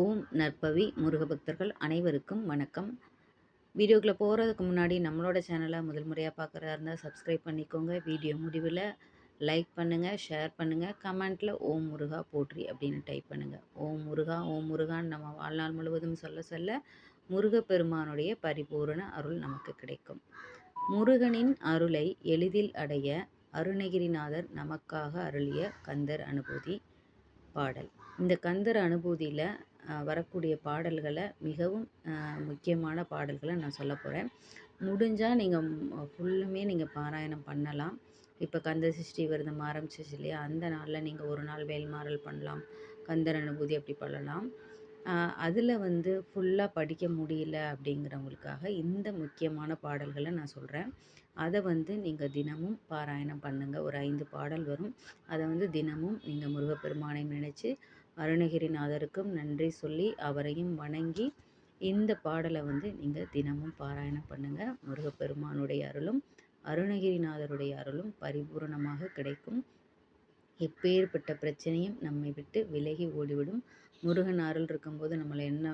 ஓம் நற்பவி முருக பக்தர்கள் அனைவருக்கும் வணக்கம். வீடியோக்குள்ளே போகிறதுக்கு முன்னாடி நம்மளோட சேனலை முதல் முறையாக பார்க்குறதா இருந்தால் சப்ஸ்கிரைப் பண்ணிக்கோங்க. வீடியோ முடிவில் லைக் பண்ணுங்கள் ஷேர் பண்ணுங்கள் கமெண்ட்டில் ஓம் முருகா போற்றி அப்படின்னு டைப் பண்ணுங்கள் ஓம் முருகா ஓம் முருகான்னு நம்ம வாழ்நாள் முழுவதும் சொல்ல சொல்ல முருகப்பெருமானுடைய பரிபூரண அருள் நமக்கு கிடைக்கும். முருகனின் அருளை எளிதில் அடைய அருணகிரிநாதர் நமக்காக அருளிய கந்தர் அனுபூதி பாடல். இந்த கந்தர் அனுபூதியில் வரக்கூடிய பாடல்களை மிகவும் முக்கியமான பாடல்களை நான் சொல்ல போகிறேன் முடிஞ்சால் நீங்கள் ஃபுல்லுமே நீங்கள் பாராயணம் பண்ணலாம். இப்போ கந்த சஷ்டி விரதம் ஆரம்பிச்சிச்சு இல்லையா? அந்த நாளில் நீங்கள் ஒரு நாள் வேல்மாறல் பண்ணலாம். கந்தர் அனுபூதி அப்படி பண்ணலாம். அதில் வந்து ஃபுல்லாக படிக்க முடியல அப்படிங்கிறவங்களுக்காக இந்த முக்கியமான பாடல்களை நான் சொல்கிறேன் அதை வந்து நீங்கள் தினமும் பாராயணம் பண்ணுங்கள் ஒரு ஐந்து பாடல் வரும். அதை வந்து தினமும் நீங்கள் முருகப்பெருமானை நினச்சி அருணகிரிநாதருக்கும் நன்றி சொல்லி அவரையும் வணங்கி இந்த பாடலை வந்து நீங்கள் தினமும் பாராயணம் பண்ணுங்கள் முருகப்பெருமானுடைய அருளும் அருணகிரிநாதருடைய அருளும் பரிபூரணமாக கிடைக்கும். எப்பேற்பட்ட பிரச்சனையும் நம்மை விட்டு விலகி ஓடிவிடும். முருகன் அருள் இருக்கும்போது நம்மளை என்ன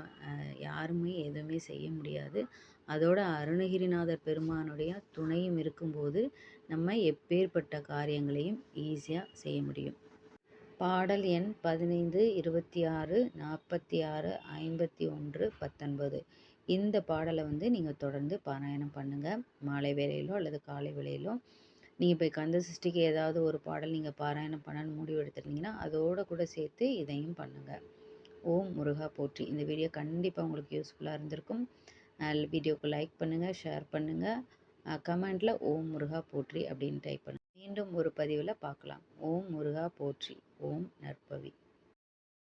யாருமே எதுவுமே செய்ய முடியாது. அதோட அருணகிரிநாதர் பெருமானுடைய துணையும் இருக்கும்போது நம்ம எப்பேற்பட்ட காரியங்களையும் ஈஸியாக செய்ய முடியும். பாடல் எண் பதினைந்து இருபத்தி ஆறு நாற்பத்தி ஆறு ஐம்பத்தி ஒன்று பத்தொன்பது. இந்த பாடலை வந்து நீங்கள் தொடர்ந்து பாராயணம் பண்ணுங்கள் மாலை வேலையிலோ அல்லது காலை வேலையிலோ நீங்கள் போய் கந்த சிருஷ்டிக்கு ஏதாவது ஒரு பாடல் நீங்கள் பாராயணம் பண்ணணும்னு முடிவு எடுத்துருந்தீங்கன்னா அதோட கூட சேர்த்து இதையும் பண்ணுங்கள் ஓம் முருகா போற்றி. இந்த வீடியோ கண்டிப்பாக உங்களுக்கு யூஸ்ஃபுல்லாக இருந்திருக்கும். வீடியோவுக்கு லைக் பண்ணுங்கள் ஷேர் பண்ணுங்கள் கமெண்ட்டில் ஓம் முருகா போற்றி அப்படின்னு டைப் பண்ணுங்கள் மீண்டும் ஒரு பதிவில் பார்க்கலாம் ஓம் முருகா போற்றி. ஓம் நற்பவி.